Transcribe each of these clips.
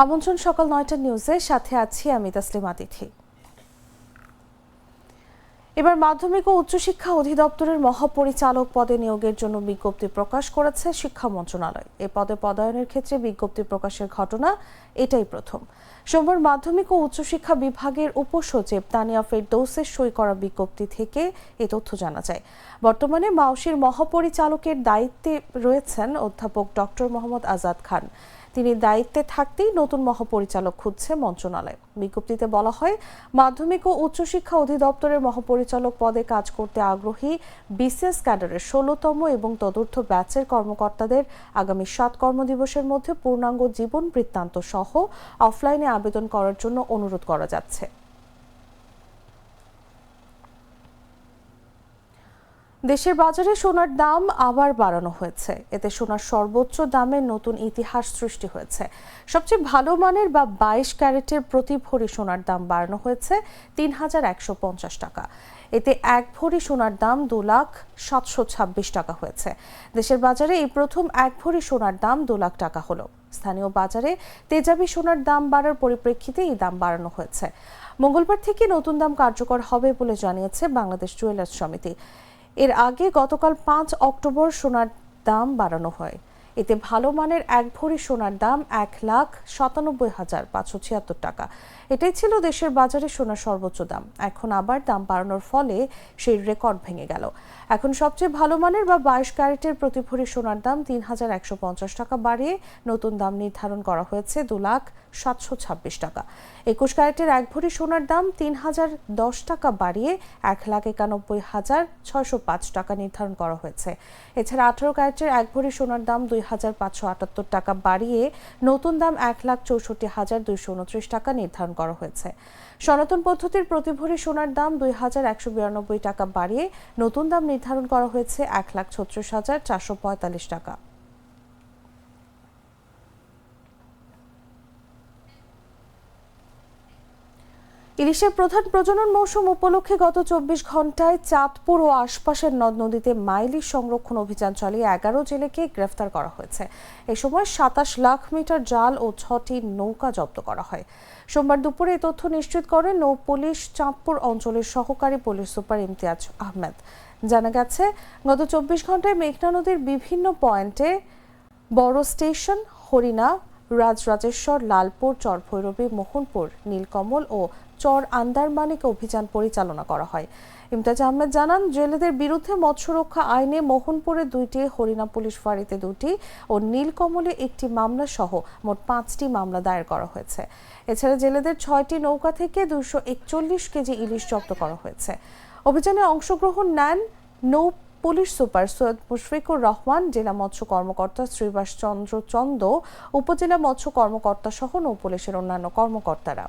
আমন্ত্রণ সকাল নয়টা নিউজে সাথে আছি আমি তাসলিম আতিথি এবার মাধ্যমিক ও উচ্চশিক্ষা অধিদপ্তরের মহাপরিচালক পদে নিয়োগের জন্য বিজ্ঞপ্তি প্রকাশ করেছে শিক্ষা মন্ত্রণালয়। এ পদে পদায়নের ক্ষেত্রে বিজ্ঞপ্তি প্রকাশের ঘটনা এটাই প্রথম। সোমবার মাধ্যমিক ও উচ্চশিক্ষা বিভাগের উপসচিব তানিয়া ফেরদৌসের সই করা বিজ্ঞপ্তি থেকে এ তথ্য জানা যায়। বর্তমানে মাউসির মহাপরিচালকের দায়িত্বে রয়েছেন অধ্যাপক ডক্টর মোহাম্মদ আজাদ খান। তিনি দায়িত্বে থাকতেই নতুন মহাপরিচালক খুঁজছে মন্ত্রণালয়। বিজ্ঞপ্তিতে বলা হয়, মাধ্যমিক ও উচ্চশিক্ষা অধিদপ্তরের মহাপরিচালক পদে কাজ করতে আগ্রহী বিসিএস ক্যাডারের ষোলোতম এবং তদর্থ ব্যাচের কর্মকর্তাদের আগামী সাত কর্মদিবসের মধ্যে পূর্ণাঙ্গ জীবন বৃত্তান্ত সহ অফলাইনে আবেদন করার জন্য অনুরোধ করা যাচ্ছে। দেশের বাজারে সোনার দাম আবার বাড়ানো হয়েছে। এতে সোনার সর্বোচ্চ দামের নতুন ইতিহাস সৃষ্টি হয়েছে। সবচেয়ে ভালো মানের বা বাইশ ক্যারেটের প্রতি ভরি সোনার দাম বাড়ানো হয়েছে তিন হাজার একশো পঞ্চাশ টাকা। এতে এক ভরি সোনার দাম দু লাখ সাতশো ছাব্বিশ টাকা হয়েছে। দেশের বাজারে এই প্রথম এক ভরি সোনার দাম দু লাখ টাকা হলো। স্থানীয় বাজারে তেজাবি সোনার দাম বাড়ার পরিপ্রেক্ষিতে এই দাম বাড়ানো হয়েছে। মঙ্গলবার থেকে নতুন দাম কার্যকর হবে বলে জানিয়েছে বাংলাদেশ জুয়েলার্স সমিতি। এর আগে গতকাল পাঁচ অক্টোবর সোনার দাম বাড়ানো হয়। এতে ভালো মানের এক ভরি সোনার দাম এক লাখ সাতানব্বই হাজার পাঁচশো ছিয়াত্তর টাকা। এটাই ছিল দেশের বাজারে সোনার সর্বোচ্চ দাম। এখন আবার দাম বাড়ানোর ফলে সেই রেকর্ড ভেঙে গেল। এখন সবচেয়ে ভালো মানের বা বাইশ ক্যারেটের প্রতি ভরি সোনার দাম তিন হাজার একশো পঞ্চাশ টাকা বাড়িয়ে নতুন দাম নির্ধারণ করা হয়েছে দু লাখ সাতশো ছাব্বিশ টাকা। একুশ ক্যারেটের এক ভরি সোনার দাম তিন হাজার দশ টাকা বাড়িয়ে এক লাখ একানব্বই হাজার ছয়শো পাঁচ টাকা নির্ধারণ করা হয়েছে। এছাড়া আঠারো ক্যারেটের এক ভরি সোনার দাম দুই হাজার পাঁচশো আটাত্তর টাকা বাড়িয়ে নতুন দাম এক লাখ চৌষট্টি হাজার দুইশো উনত্রিশ টাকা নির্ধারণ করা হয়েছে। সনাতন পদ্ধতির প্রতি ভরি সোনার দাম দুই হাজার একশো বিরানব্বই টাকা বাড়িয়ে নতুন দাম নির্ধারণ করা হয়েছে এক লাখ ছত্রিশ হাজার চারশো পঁয়তাল্লিশ টাকা। ইলিশের প্রধান প্রজনন মৌসুম উপলক্ষে গত চব্বিশ ঘন্টায় চাঁদপুর ও আশপাশের নদ নদীতে মাইলিশ সংরক্ষণ অভিযান চালিয়ে এগারো জেলেকে গ্রেফতার করা হয়েছে। এ সময় সাতাশ লাখ মিটার জাল ও ছটি নৌকা জব্দ করা হয়। সোমবার দুপুরে তথ্য নিশ্চিত করেন নৌ পুলিশ চাঁদপুর অঞ্চলের সহকারী পুলিশ সুপার ইমতিয়াজ আহমেদ। জানা গেছে, গত চব্বিশ ঘন্টায় মেঘনা নদীর বিভিন্ন পয়েন্টে বড় স্টেশন, হরিণা, রাজরাজেশ্বর, লালপুর, চরভৈরবী, মোহনপুর, নীলকমল ও চর আন্দারমানিকে অভিযান পরিচালনা করা হয়। ইমতাজ আহমেদ জানান, জেলেদের বিরুদ্ধে মৎস্যরক্ষা আইনে মোহনপুরে দুইটি হরিণা পুলিশ ফাঁড়িতে দুটি ও নীলকমলে একটি মামলা সহ মোট পাঁচটি মামলা দায়ের করা হয়েছে। এছাড়া জেলেদের ছয়টি নৌকা থেকে দুইশো একচল্লিশ কেজি ইলিশ জব্দ করা হয়েছে। অভিযানে অংশগ্রহণ নেন নৌ পুলিশ সুপার সৈয়দ মুশফিকুর রহমান, জেলা মৎস্য কর্মকর্তা শ্রীবাস চন্দ্র চন্দ, উপজেলা মৎস্য কর্মকর্তা সহ নৌ পুলিশের অন্যান্য কর্মকর্তারা।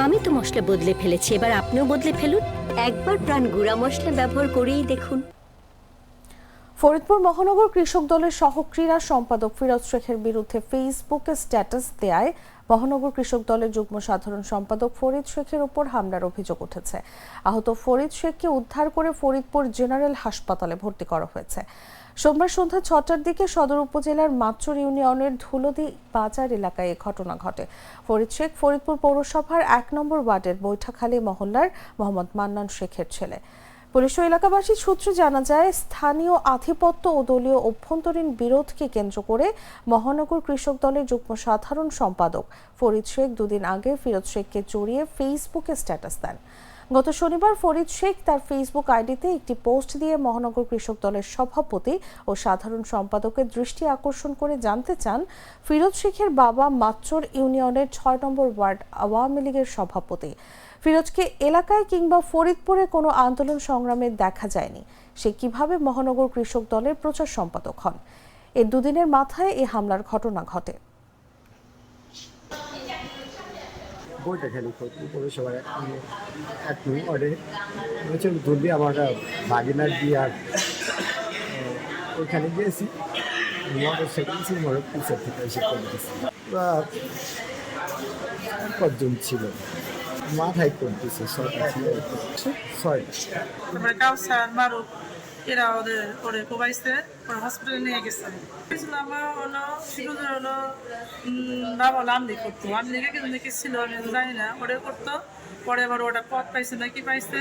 আমি তো মশলা বদলে ফেলেছি, এবার আপনিও বদলে ফেলুন। একবার প্রাণ গুঁড়া মশলা ব্যবহার করেই দেখুন। ফরিদপুর মহানগর কৃষক দলের সহ ক্রীড়া সম্পাদক ফিরোজ শেখের বিরুদ্ধে ফেসবুকে স্ট্যাটাস দেয় মহানগর কৃষক দলের যুগ্ম সাধারণ সম্পাদক ফরিদ শেখের উপর হামলার অভিযোগ উঠেছে। আহত ফরিদ শেখকে উদ্ধার করে ফরিদপুর জেনারেল হাসপাতালে ভর্তি করা হয়েছে। সোমবার সন্ধ্যা ছটার দিকে সদর উপজেলার মাচুর ইউনিয়নের ধুলদি বাজার এলাকায় এ ঘটনা ঘটে। ফরিদ শেখ ফরিদপুর পৌরসভার এক নম্বর ওয়ার্ডের বৈঠাখালী মহল্লার মোহাম্মদ মান্নান শেখের ছেলে। পুলিশ ও এলাকাবাসীর সূত্রে জানা যায়, স্থানীয় আধিপত্য ও দলীয় অভ্যন্তরীণ বিরোধকে কেন্দ্র করে মহানগর কৃষক দলের যুগ্ম সাধারণ সম্পাদক ফরিদ শেখ দুদিন আগে ফিরোজ শেখকে জড়িয়ে ফেসবুকে স্ট্যাটাস দেন। গত শনিবার ফরিদ শেখ তার ফেসবুক আইডিতে একটি পোস্ট দিয়ে মহানগর কৃষক দলের সভাপতি ও সাধারণ সম্পাদকের দৃষ্টি আকর্ষণ করে জানতে চান, ফিরোজ শেখের বাবা মাচ্চর ইউনিয়নের ছয় নম্বর ওয়ার্ড আওয়ামী লীগের সভাপতি। ফিরোজকে এলাকায় কিংবা ফরিদপুরে কোনো আন্দোলন সংগ্রামে দেখা যায়নি। সে কীভাবে মহানগর কৃষক দলের প্রচার সম্পাদক হন? এর দুদিনের মাথায় এই হামলার ঘটনা ঘটে। বইটা খেলি পৌরসভায় এক ওরে হচ্ছে ধরবি আমার বাগিনার দিয়ে আর ওইখানে গিয়েছি। মোটর সাইকেল ছিল মোটর পিছর থেকে এসে ছিল? মাথায় করতেছে, ছয়টা ছিল। ছয়টা। এরা ওদের ওরে কোবাইছে, ওরা হসপিটালে নিয়ে গেছে। ছিল আমার হলো শিশুদের হলো বাবা হলো আমলি করতো আমলিকে কিন্তু নাকি ছিল আমি জানি না ওরে করতো। পরে আবার ওটা পথ পাইছে না কি পাইছে,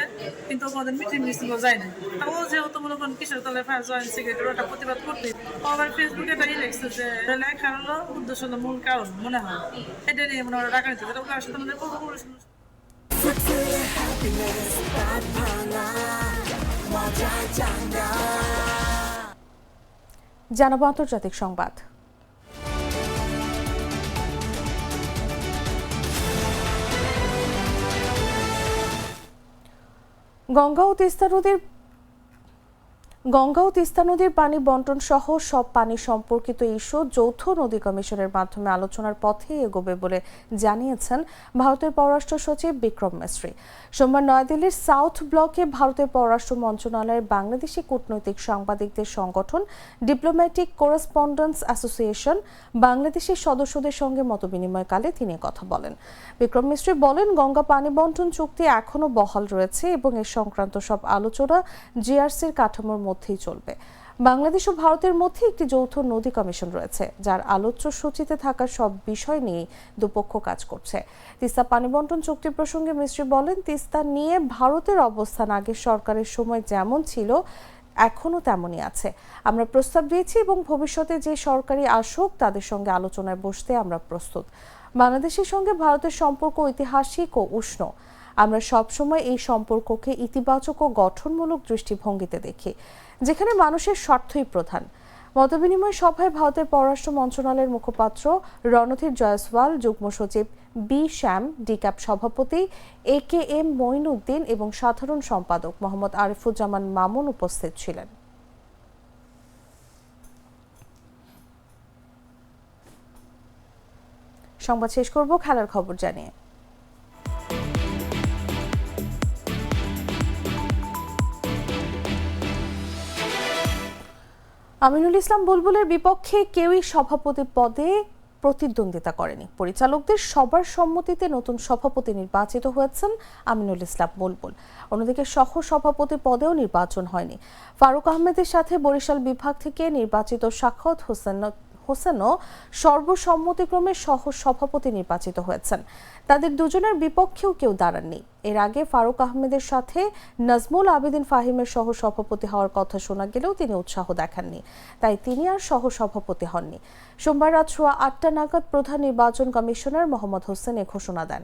কিন্তু ওদের মিটিং মিছিল যায় না তা ও যেহেতু মনে করেন কিসের তলে জয়েন্ট সেক্রেটারি ওটা প্রতিবাদ করতে আবার ফেসবুকে এটা লিখছে যে লেখা হলো উদ্দেশ্য হলো মূল কারণ, মনে হয়। এটা নিয়ে মনে হয় টাকা নিতে এটা ওর সাথে আমাদের পূর্বপুরুষ জানাব আন্তর্জাতিক সংবাদ। গঙ্গা ও তিস্তা নদীর গঙ্গা ও তিস্তা নদীর পানি বন্টন সহ সব পানি সম্পর্কিত ইস্যু যৌথ নদী কমিশনের মাধ্যমে আলোচনার পথে এগোবে বলে জানিয়েছেন ভারতের পররাষ্ট্র সচিব বিক্রম মিশ্রি সোমবার নয়াদিল্লির সাউথ ব্লকে ভারতের পররাষ্ট্র মন্ত্রণালয়ের বাংলাদেশি কূটনৈতিক সাংবাদিকদের সংগঠন ডিপ্লোম্যাটিক করেসপন্ডেন্স অ্যাসোসিয়েশন বাংলাদেশের সদস্যদের সঙ্গে মতবিনিময়কালে তিনি কথা বলেন। বিক্রম মিশ্রি বলেন, গঙ্গা পানি বন্টন চুক্তি এখনও বহাল রয়েছে এবং এ সংক্রান্ত সব আলোচনা জিআরসির কাঠামোর মধ্যেই চলবে। বাংলাদেশ ও ভারতের মধ্যে একটি যৌথ নদী কমিশন রয়েছে, যার আলোচ্য সূচিতে থাকা সব বিষয় নিয়ে দুপক্ষ কাজ করছে। তিস্তা পানি বন্টন চুক্তি প্রসঙ্গে মিশ্রি বলেন, তিস্তা নিয়ে ভারতের অবস্থান আগের সরকারের সময় যেমন ছিল, এখনও তেমনই আছে। আমরা প্রস্তাব দিয়েছি এবং ভবিষ্যতে যে সরকারি আসুক, তাদের সঙ্গে আলোচনায় বসতে আমরা প্রস্তুত। বাংলাদেশের সঙ্গে ভারতের সম্পর্ক ঐতিহাসিক ও উষ্ণ। আমরা সবসময় এই সম্পর্ককে ইতিবাচক ও গঠনমূলক দৃষ্টিভঙ্গিতে দেখি, যেখানে মানুষের স্বার্থই প্রধান। মতবিনিময় সভায় ভারতের পররাষ্ট্র মন্ত্রণালয়ের মুখপাত্র রণধীর জয়সওয়াল, যুগ্ম সচিব বি শ্যাম, ডিক্যাপ সভাপতি এ কে এম মঈনুদ্দিন এবং সাধারণ সম্পাদক মোহাম্মদ আরিফুজ্জামান মামুন উপস্থিত ছিলেন। সংবাদ শেষ করব, খেলার খবর জানিয়ে। আমিনুল ইসলাম বুলবুলের বিপক্ষে কেউই সভাপতি পদে প্রতিদ্বন্দ্বিতা করেনি। পরিচালকদের সবার সম্মতিতে নতুন সভাপতি নির্বাচিত হয়েছেন আমিনুল ইসলাম বুলবুল। অন্যদিকে সহ সভাপতি পদেও নির্বাচন হয়নি। ফারুক আহমেদের সাথে বরিশাল বিভাগ থেকে নির্বাচিত সাক্ষত হোসেন হোসেনও সর্বসম্মতিক্রমে সহ সভাপতি নির্বাচিত হয়েছেন। তাদের দুজনের বিপক্ষেও কেউ দাঁড়াননি। এর আগে ফারুক আহমেদের সাথে নাজমুল আবেদিন ফাহিমের সহ সভাপতি হওয়ার কথা শোনা গেলেও তিনি উৎসাহ দেখাননি। তাই তিনি আর সহ সভাপতি হননি। সোমবার রাত সোয়া আটটা নাগাদ প্রধান নির্বাচন কমিশনার মোহাম্মদ হোসেন এ ঘোষণা দেন।